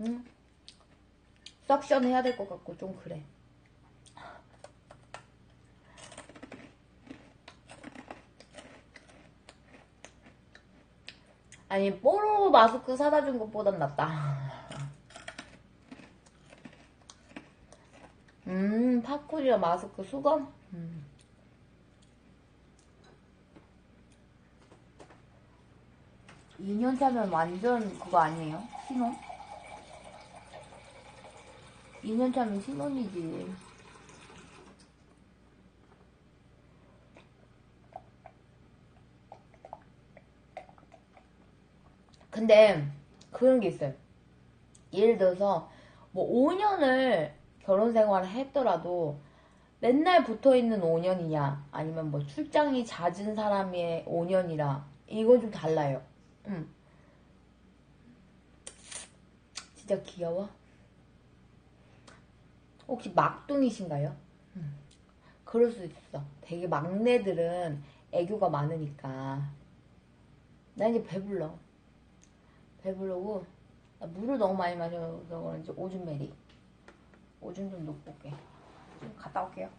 응? 석션 해야 될 것 같고 좀 그래. 아니 뽀로 마스크 사다 준 것보단 낫다. 음 팝콘이랑 마스크 수건? 음. 이년 차면 완전 그거 아니에요? 신혼? 2년 차면 신혼이지. 근데 그런 게 있어요. 예를 들어서 뭐 5년을 결혼 생활을 했더라도 맨날 붙어 있는 5년이냐 아니면 뭐 출장이 잦은 사람의 5년이라 이건 좀 달라요. 응. 진짜 귀여워. 혹시 막둥이신가요? 음. 그럴 수 있어. 되게 막내들은 애교가 많으니까. 나 이제 배불러. 배부르고 나 물을 너무 많이 마셔서 그런지 오줌 메리. 오줌 좀 놓고 올게. 좀 갔다 올게요.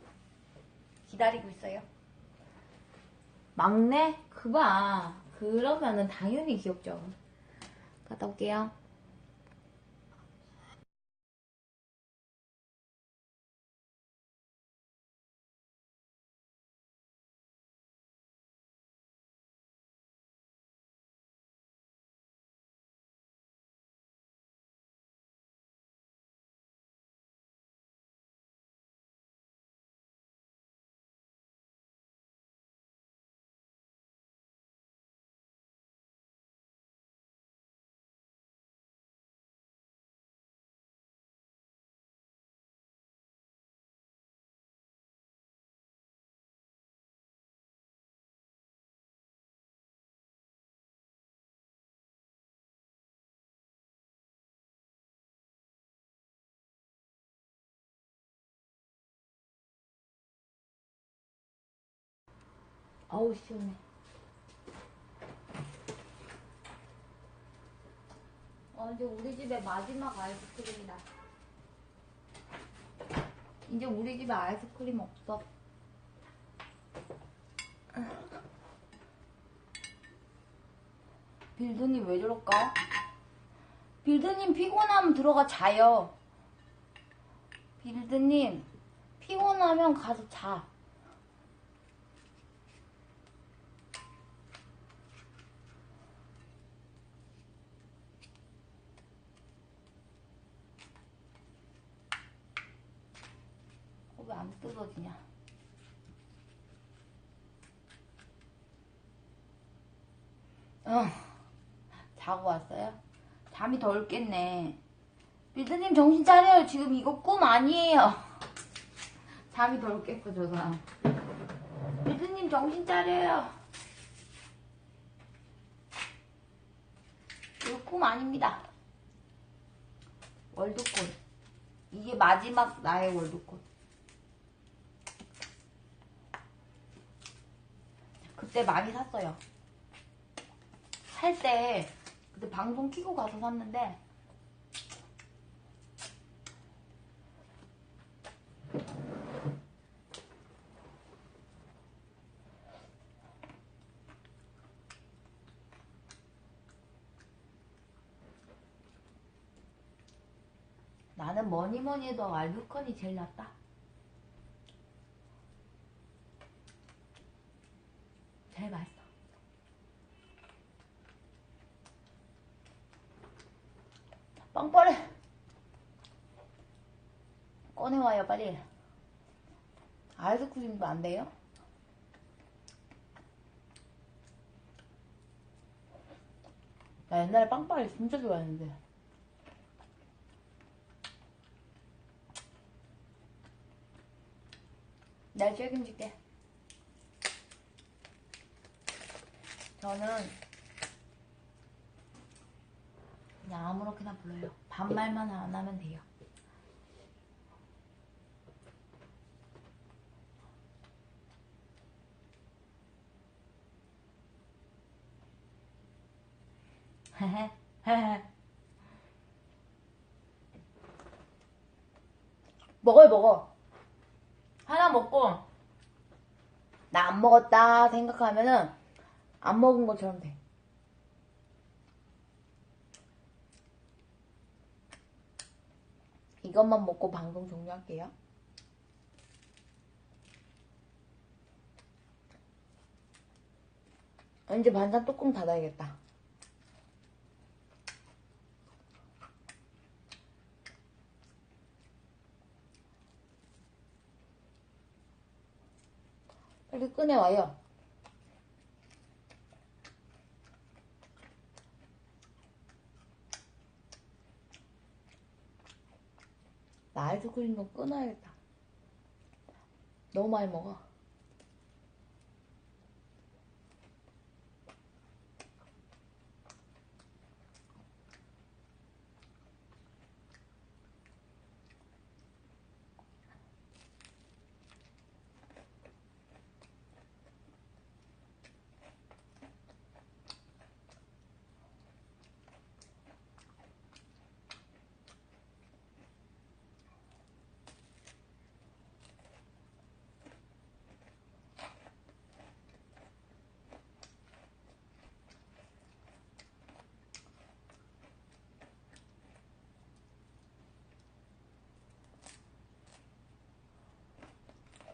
기다리고 있어요. 막내? 그봐. 그러면은 당연히 귀엽죠. 갔다 올게요. 아우 시원해. 어, 이제 우리 집에 마지막 아이스크림이다. 이제 우리 집에 아이스크림 없어. 빌드님 왜 저럴까? 빌드님 피곤하면 들어가 자요. 빌드님 피곤하면 가서 자. 어, 왜 안 뜯어지냐? 어, 자고 왔어요? 잠이 덜 깼네. 빌드님 정신 차려요. 지금 이거 꿈 아니에요. 잠이 덜 깼고, 저 사람. 빌드님 정신 차려요. 이거 꿈 아닙니다. 월드콘. 이게 마지막 나의 월드콘. 그때 많이 샀어요. 살 때 그때 방송 키고 가서 샀는데 나는 뭐니 뭐니 해도 알루컨이 제일 낫다. 제일 맛있어. 빵빠레. 꺼내와요 빨리. 아이스크림도 안 돼요? 나 옛날에 빵빠레 진짜 좋아했는데. 날 책임질게. 저는 그냥 아무렇게나 불러요. 반말만 안 하면 돼요. 먹어요, 먹어. 하나 먹고, 나 안 먹었다 생각하면은, 안 먹은 것처럼 돼. 이것만 먹고 방송 종료할게요. 이제 반찬 뚜껑 닫아야겠다. 빨리 꺼내와요. 나 아이스크림 좀 끊어야겠다. 너무 많이 먹어.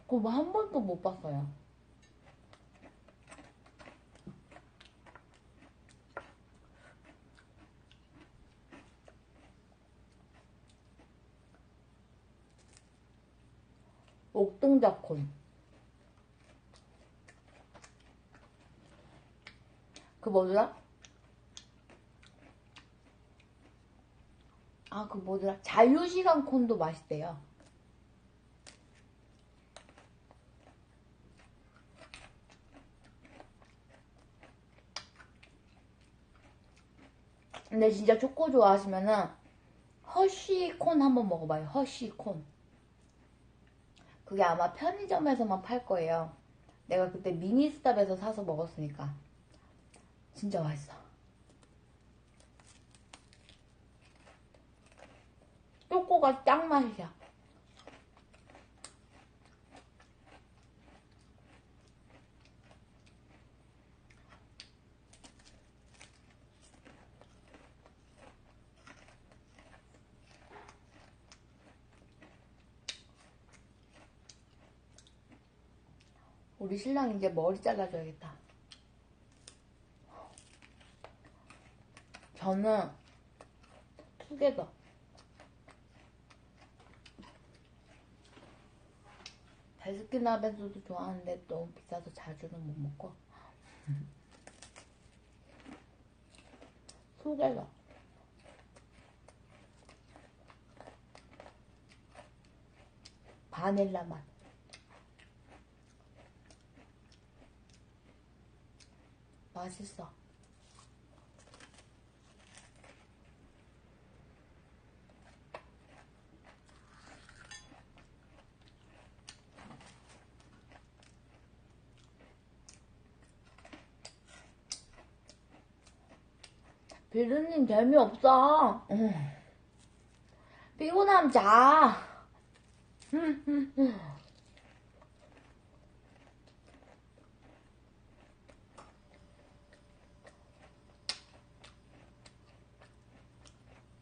그거 한 번도 못 봤어요. 옥동자콘. 그 뭐더라? 아, 그 뭐더라? 자유시간 콘도 맛있대요. 근데 진짜 초코 좋아하시면은 허쉬콘 한번 먹어봐요. 허쉬콘. 그게 아마 편의점에서만 팔 거예요. 내가 그때 미니스탑에서 사서 먹었으니까. 진짜 맛있어. 초코가 짱 맛이야. 우리 신랑 이제 머리 잘라줘야겠다. 저는 투게더. 베스킨라빈스도 좋아하는데 너무 비싸서 자주는 못 먹고. 투게더. 바닐라 맛. 맛있어. 비루님 재미없어. 응. 피곤하면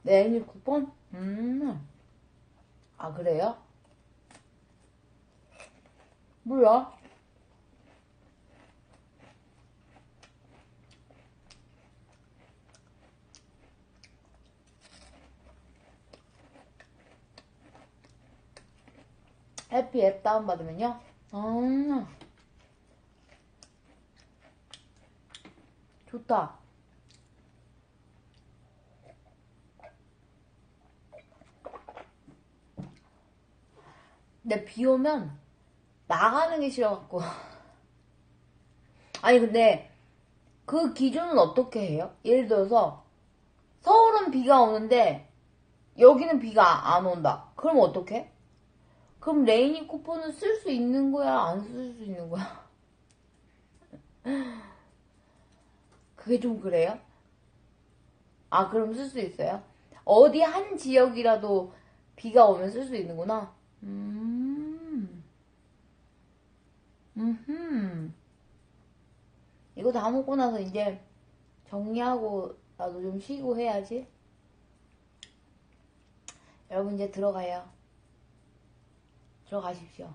자. 메뉴 쿠폰? 음. 아, 그래요? 뭐야? 해피 앱 다운받으면요? 아. 좋다. 근데 비 오면 나가는 게 싫어갖고. 아니, 근데 그 기준은 어떻게 해요? 예를 들어서 서울은 비가 오는데 여기는 비가 안 온다. 그럼 어떻게? 그럼 레이니 쿠폰은 쓸 수 있는 거야? 안 쓸 수 있는 거야? 그게 좀 그래요? 아, 그럼 쓸 수 있어요? 어디 한 지역이라도 비가 오면 쓸 수 있는구나. 음. 음흠. 이거 다 먹고 나서 이제 정리하고 나도 좀 쉬고 해야지. 여러분 이제 들어가요. 들어가십시오.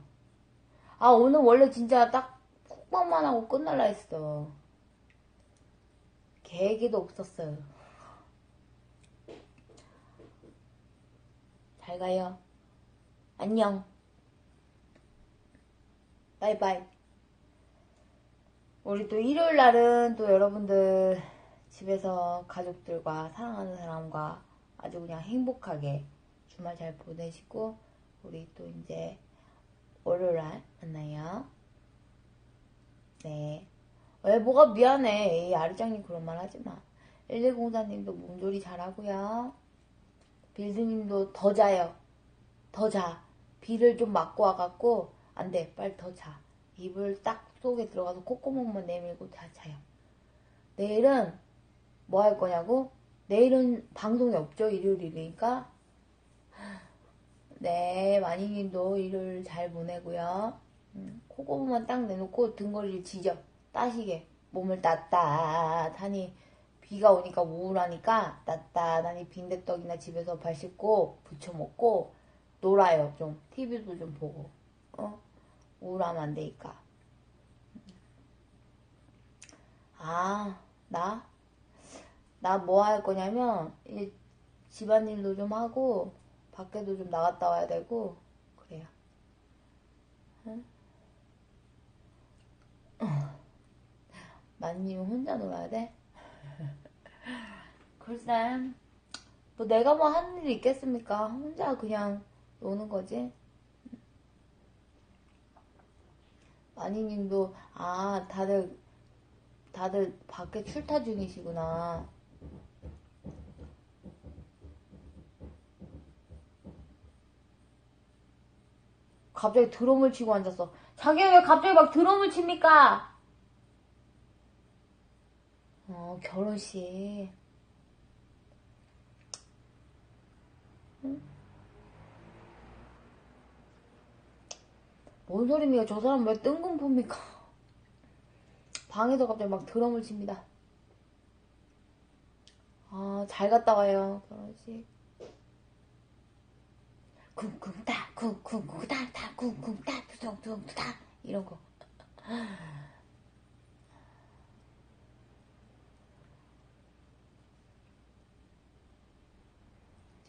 아, 오늘 원래 진짜 딱 푹밥만 하고 끝날라 했어. 계획에도 없었어요. 잘 가요. 안녕. 바이바이. 우리 또 일요일 날은 또 여러분들 집에서 가족들과 사랑하는 사람과 아주 그냥 행복하게 주말 잘 보내시고 우리 또 이제 월요일 날 만나요. 네. 왜 뭐가 미안해. 이 아리짱님 그런 말 하지 마. 1104님도 몸조리 잘하고요. 빌드님도 더 자요. 더 자. 비를 좀 맞고 와갖고 안 돼. 빨리 더 자. 이불 딱 속에 들어가서 콧구멍만 내밀고 다 자요. 내일은 뭐 할 거냐고? 내일은 방송이 없죠. 일요일이니까. 네, 마니님도 일요일 잘 보내고요. 음, 코고무만 딱 내놓고 등거리를 지져. 따시게. 몸을 따뜻하니 비가 오니까 우울하니까 따뜻하니 빈대떡이나 집에서 발 씻고 부쳐 먹고 놀아요. 좀 TV도 좀 보고. 어? 우울하면 안 되니까. 아, 나? 나 뭐 할 거냐면, 집안일도 좀 하고, 밖에도 좀 나갔다 와야 되고, 그래요. 응? 만님 혼자 놀아야 돼? 글쎄, 뭐 내가 뭐 하는 일이 있겠습니까? 혼자 그냥 노는 거지. 마니님도 아 다들 다들 밖에 출타 중이시구나. 갑자기 드럼을 치고 앉았어. 자기 왜 갑자기 막 드럼을 칩니까? 어 결혼식. 뭔 소리입니까? 저 사람 왜 뜬금포입니까? 방에서 갑자기 막 드럼을 칩니다. 아, 잘 갔다 와요, 결혼식. 쿵쿵따, 쿵쿵쿵따따, 쿵쿵따, 두둥두둥두다 이런 거.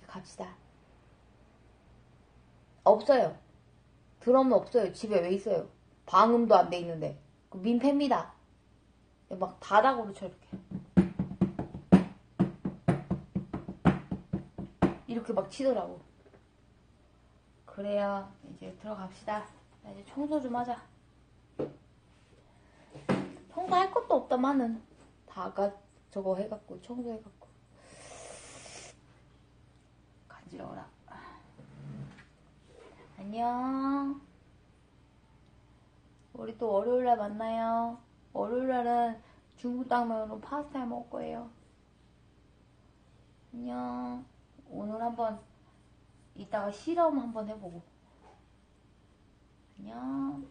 갑시다. 없어요. 드럼은 없어요. 집에 왜 있어요? 방음도 안 돼 있는데. 그 민폐입니다. 막 바닥으로 쳐, 이렇게. 이렇게 막 치더라고. 그래요. 이제 들어갑시다. 나 이제 청소 좀 하자. 청소할 것도 없다마는. 다 아까 저거 해갖고, 청소해갖고. 간지러워라. 안녕. 우리 또 월요일날 만나요. 월요일날은 중국 당면으로 파스타 해 먹을 거예요. 안녕. 오늘 한번 이따가 실험 한번 해보고. 안녕.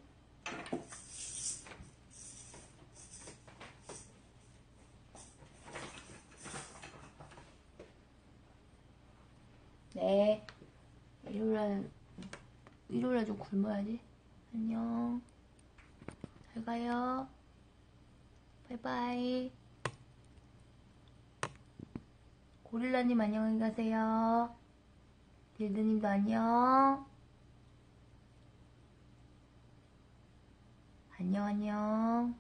네. 일요일날 일요일에 좀 굶어야지. 안녕. 잘 가요. 바이바이. 고릴라님 안녕히 가세요. 빌드님도 안녕. 안녕, 안녕.